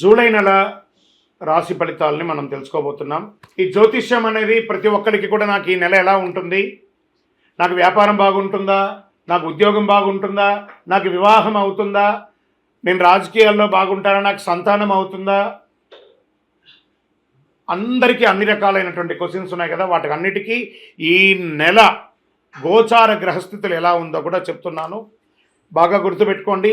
July నెల రాశి ఫలితాలని మనం తెలుసుకోబోతున్నాం. ఈ జ్యోతిష్యం అనేది ప్రతి ఒక్కరికి కూడా నాకు ఈ నెల ఎలా ఉంటుంది? నాకు వ్యాపారం బాగుంటుందా? నాకు ఉద్యోగం బాగుంటుందా? నాకు వివాహం అవుతుందా? నేను రాజకీయాల్లో బాగుంటానా? నాకు సంతానం అవుతుందా? అందరికీ అన్ని రకాలైనటువంటి క్వశ్చన్స్ ఉన్నాయి కదా. వాటికి అన్నిటికీ ఈ నెల గోచార గ్రహస్థితులు ఎలా ఉందో కూడా చెప్తున్నాను. బాగా గుర్తుపెట్టుకోండి.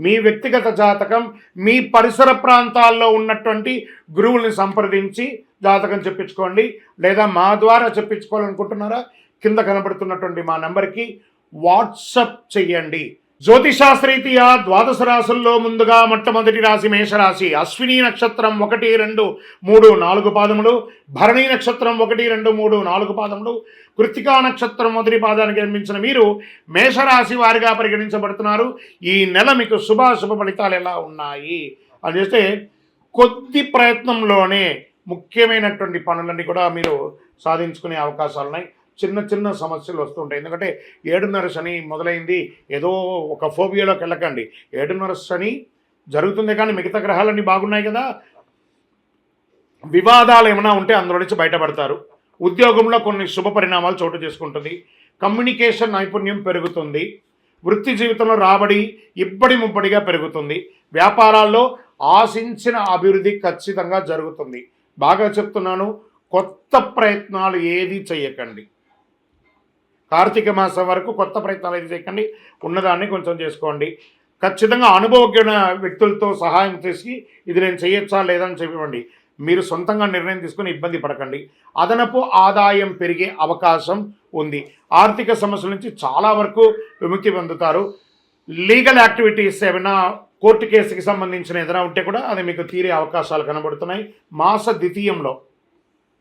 మీ వ్యక్తిగత జాతకం మీ పరిసర ప్రాంతాల్లో ఉన్నటువంటి గురువుల్ని సంప్రదించి జాతకం చెప్పించుకోండి. లేదా మా ద్వారా చెప్పించుకోవాలనుకుంటున్నారా? కింద కనబడుతున్నటువంటి మా నెంబర్కి వాట్సప్ చెయ్యండి. జ్యోతిశాస్త్రీతీయ ద్వాదశ రాశుల్లో ముందుగా మొట్టమొదటి రాశి మేషరాశి. అశ్విని నక్షత్రం ఒకటి రెండు మూడు నాలుగు పాదములు. భరణి నక్షత్రం ఒకటి రెండు మూడు నాలుగు పాదములు. కృతికా నక్షత్రం మొదటి పాదానికి జన్మించిన మీరు మేషరాశి వారిగా పరిగణించబడుతున్నారు. ఈ నెల మీకు శుభాశుభ ఫలితాలు ఎలా ఉన్నాయి? అని చేస్తే కొద్ది ప్రయత్నంలోనే ముఖ్యమైనటువంటి పనులన్నీ కూడా మీరు సాధించుకునే అవకాశాలు ఉన్నాయి చిన్న చిన్న సమస్యలు వస్తుంటాయి. ఎందుకంటే ఏడున్నర శని మొదలైంది. ఏదో ఒక ఫోబియాలోకి వెళ్ళకండి. ఏడున్నర శని జరుగుతుంది కానీ మిగతా గ్రహాలన్నీ బాగున్నాయి కదా. వివాదాలు ఏమైనా ఉంటే అందులో నుంచి బయటపడతారు. ఉద్యోగంలో కొన్ని శుభ పరిణామాలు చోటు చేసుకుంటుంది. కమ్యూనికేషన్ నైపుణ్యం పెరుగుతుంది. వృత్తి జీవితంలో రాబడి ఇబ్బడి ముబ్బడిగా పెరుగుతుంది. వ్యాపారాల్లో ఆశించిన అభివృద్ధి ఖచ్చితంగా జరుగుతుంది. బాగా చెప్తున్నాను. కొత్త ప్రయత్నాలు ఏది చేయకండి కార్తీక మాసం వరకు కొత్త ప్రయత్నాలు అయితే చేయకండి. ఉన్నదాన్ని కొంచెం చేసుకోండి. ఖచ్చితంగా అనుభవజ్ఞ వ్యక్తులతో సహాయం చేసి ఇది నేను చేయొచ్చా లేదని చెప్పివ్వండి మీరు సొంతంగా నిర్ణయం తీసుకుని ఇబ్బంది పడకండి. అదనపు ఆదాయం పెరిగే అవకాశం ఉంది. ఆర్థిక సమస్యల నుంచి చాలా వరకు విముక్తి పొందుతారు. లీగల్ యాక్టివిటీస్ ఏమైనా కోర్టు కేసుకి సంబంధించిన ఏదైనా ఉంటే కూడా అది మీకు తీరే అవకాశాలు కనబడుతున్నాయి. మాస ద్వితీయంలో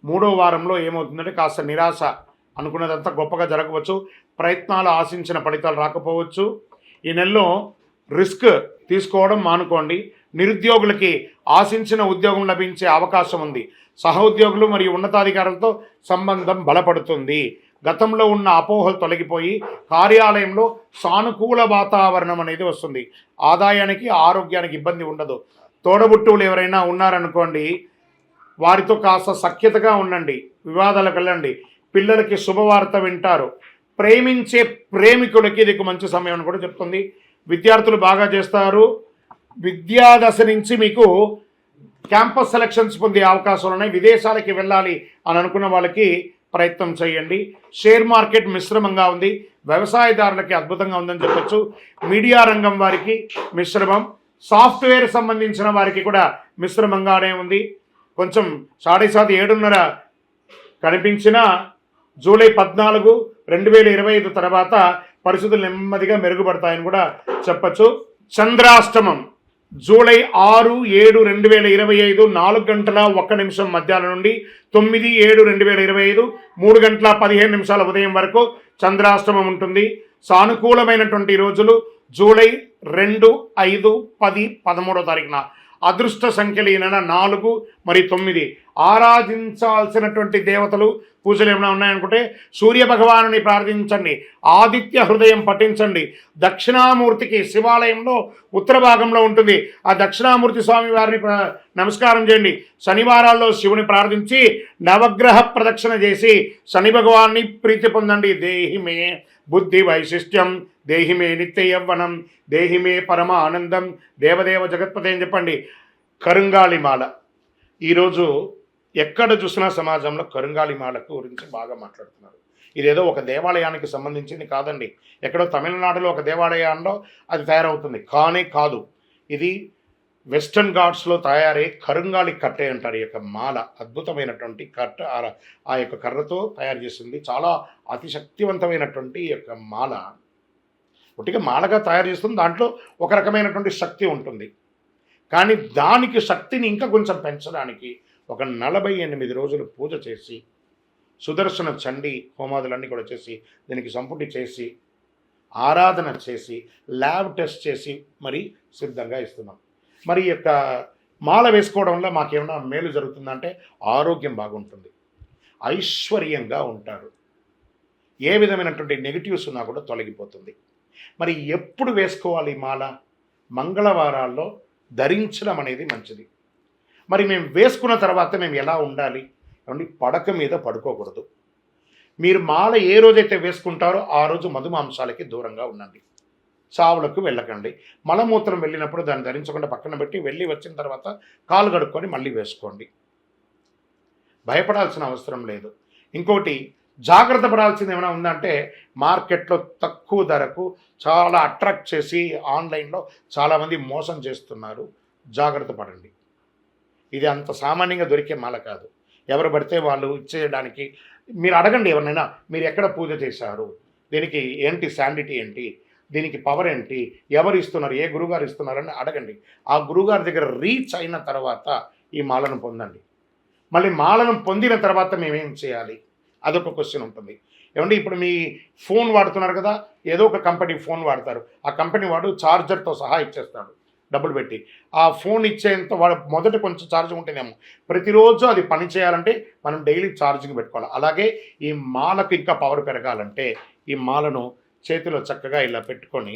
మూడో వారంలో ఏమవుతుందంటే కాస్త నిరాశ అనుకున్నదంతా గొప్పగా జరగవచ్చు. ప్రయత్నాలు ఆశించిన ఫలితాలు రాకపోవచ్చు. ఈ నెలలో రిస్క్ తీసుకోవడం మానుకోండి. నిరుద్యోగులకి ఆశించిన ఉద్యోగం లభించే అవకాశం ఉంది. సహోద్యోగులు మరియు ఉన్నతాధికారులతో సంబంధం బలపడుతుంది. గతంలో ఉన్న అపోహలు తొలగిపోయి కార్యాలయంలో సానుకూల వాతావరణం అనేది వస్తుంది. ఆదాయానికి ఆరోగ్యానికి ఇబ్బంది ఉండదు. తోడబుట్టువులు ఎవరైనా ఉన్నారనుకోండి వారితో కాస్త సఖ్యతగా ఉండండి. వివాదాలకు వెళ్ళండి. పిల్లలకి శుభవార్త వింటారు. ప్రేమించే ప్రేమికులకి ఇది మంచి సమయం అని కూడా చెప్తుంది. విద్యార్థులు బాగా చేస్తారు. విద్యాదశ నుంచి మీకు క్యాంపస్ సెలక్షన్స్ పొందే అవకాశాలు ఉన్నాయి. విదేశాలకి వెళ్ళాలి అని అనుకున్న వాళ్ళకి ప్రయత్నం చేయండి. షేర్ మార్కెట్ మిశ్రమంగా ఉంది. వ్యవసాయదారులకి అద్భుతంగా ఉందని చెప్పచ్చు. మీడియా రంగం వారికి మిశ్రమం. సాఫ్ట్వేర్ సంబంధించిన వారికి కూడా మిశ్రమంగానే ఉంది. కొంచెం సాడే సాతి ఏడున్నర కనిపించిన జూలై పద్నాలుగు రెండు వేల ఇరవై ఐదు తర్వాత పరిస్థితులు నెమ్మదిగా మెరుగుపడతాయని కూడా చెప్పచ్చు. చంద్రాష్టమం జూలై ఆరు ఏడు రెండు వేల ఇరవై ఐదు నాలుగు గంటల ఒక్క నిమిషం మధ్యాహ్నం నుండి తొమ్మిది ఏడు రెండు వేల ఇరవై ఐదు మూడు గంటల పదిహేను నిమిషాల ఉదయం వరకు చంద్రాష్టమం ఉంటుంది. సానుకూలమైనటువంటి రోజులు జూలై రెండు ఐదు పది పదమూడో తారీఖున. అదృష్ట సంఖ్యలు ఈ నాలుగు మరి తొమ్మిది. ఆరాధించాల్సినటువంటి దేవతలు పూజలు ఏమైనా ఉన్నాయనుకుంటే సూర్య భగవానుని ప్రార్థించండి ఆదిత్య హృదయం పఠించండి. దక్షిణామూర్తికి శివాలయంలో ఉత్తర భాగంలో ఉంటుంది. ఆ దక్షిణామూర్తి స్వామి వారిని నమస్కారం చేయండి. శనివారాల్లో శివుని ప్రార్థించి నవగ్రహ ప్రదక్షిణ చేసి శని భగవాన్ని ప్రీతి పొందండి. దేహి మే బుద్ధి వైశిష్ట్యం. దేహిమే నిత్య యవ్వనం పరమ ఆనందం దేవదేవ జగత్పతి అని చెప్పండి. కరుంగాళిమాల. ఈరోజు ఎక్కడ చూసినా సమాజంలో కరుంగాలిమాలకు గురించి బాగా మాట్లాడుతున్నారు. ఇదేదో ఒక దేవాలయానికి సంబంధించింది కాదండి. ఎక్కడో తమిళనాడులో ఒక దేవాలయంలో అది తయారవుతుంది. కానే కాదు. ఇది వెస్టర్న్ ఘాట్స్లో తయారై కరుంగాలి కట్టే అంటారు. ఈ యొక్క మాల అద్భుతమైనటువంటి కట్ట ఆ- ఆ యొక్క కర్రతో తయారు చేసింది. చాలా అతి శక్తివంతమైనటువంటి ఈ యొక్క మాల. పుట్టిక మాలగా తయారు చేస్తుంది. దాంట్లో ఒక రకమైనటువంటి శక్తి ఉంటుంది. కానీ దానికి శక్తిని ఇంకా కొంచెం పెంచడానికి ఒక నలభై ఎనిమిది రోజులు పూజ చేసి సుదర్శన చండి హోమాదులన్నీ కూడా చేసి దీనికి సంపుటి చేసి ఆరాధన చేసి ల్యాబ్ టెస్ట్ చేసి మరి సిద్ధంగా ఇస్తున్నాం. మరి యొక్క మాల వేసుకోవడం వల్ల మాకేమైనా మేలు జరుగుతుందంటే ఆరోగ్యం బాగుంటుంది. ఐశ్వర్యంగా ఉంటారు. ఏ విధమైనటువంటి నెగిటివ్స్ ఉన్నా కూడా తొలగిపోతుంది. మరి ఎప్పుడు వేసుకోవాలి మాల? మంగళవారాల్లో ధరించడం అనేది మంచిది. మరి మేము వేసుకున్న తర్వాత మేము ఎలా ఉండాలి? ఏమండి? పడక మీద పడుకోకూడదు. మీరు మాల ఏ రోజైతే వేసుకుంటారో ఆ రోజు మధుమాంసాలకి దూరంగా ఉండండి. చావులకు వెళ్ళకండి. మలమూత్రం వెళ్ళినప్పుడు దాన్ని ధరించకుండా పక్కన పెట్టి వెళ్ళి వచ్చిన తర్వాత కాలు కడుక్కొని మళ్ళీ వేసుకోండి. భయపడాల్సిన అవసరం లేదు. ఇంకోటి జాగ్రత్త పడాల్సింది ఏమైనా ఉందంటే మార్కెట్లో తక్కువ ధరకు చాలా అట్రాక్ట్ చేసి ఆన్లైన్లో చాలామంది మోసం చేస్తున్నారు. జాగ్రత్త పడండి. ఇది అంత సామాన్యంగా దొరికే మాల కాదు. ఎవరు పడితే వాళ్ళు ఇచ్చేయడానికి మీరు అడగండి ఎవరినైనా మీరు ఎక్కడ పూజ చేశారు? దీనికి ఏంటి శాండిటీ ఏంటి? దీనికి పవర్ ఏంటి? ఎవరు ఇస్తున్నారు? ఏ గురుగారు ఇస్తున్నారని అడగండి. ఆ గురుగారి దగ్గర రీచ్ అయిన తర్వాత ఈ మాలను పొందండి. మళ్ళీ మాలను పొందిన తర్వాత మేమేం చేయాలి? అదొక క్వశ్చన్ ఉంటుంది. ఏమంటే ఇప్పుడు మీ ఫోన్ వాడుతున్నారు కదా ఏదో ఒక కంపెనీ ఫోన్ వాడతారు. ఆ కంపెనీ వాడు ఛార్జర్తో సహా ఇచ్చేస్తాడు డబ్బులు పెట్టి. ఆ ఫోన్ ఇచ్చేంత వాడు మొదట కొంచెం ఛార్జింగ్ ఉంటేనేమో ప్రతిరోజు అది పని చేయాలంటే మనం డైలీ ఛార్జింగ్ పెట్టుకోవాలి. అలాగే ఈ మాలకు ఇంకా పవర్ పెరగాలంటే ఈ మాలను చేతిలో చక్కగా ఇలా పెట్టుకొని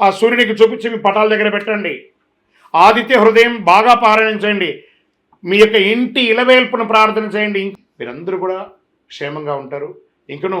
ఆ సూర్యునికి చూపించి మీ పటాల దగ్గర పెట్టండి. ఆదిత్య హృదయం బాగా పారాయణం చేయండి మీ యొక్క ఇంటి ఇలవేల్పును ప్రార్థన చేయండి. మీరందరూ కూడా క్షేమంగా ఉంటారు. ఇంకను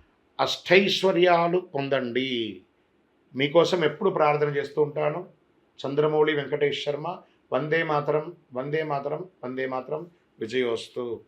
అష్టైశ్వర్యాలు పొందండి. మీకోసం ఎప్పుడు ప్రార్థన చేస్తూ ఉంటాను. చంద్రమౌళి వెంకటేష్ శర్మ వందే మాతరం వందే మాతరం వందే మాతరం విజయోస్తు.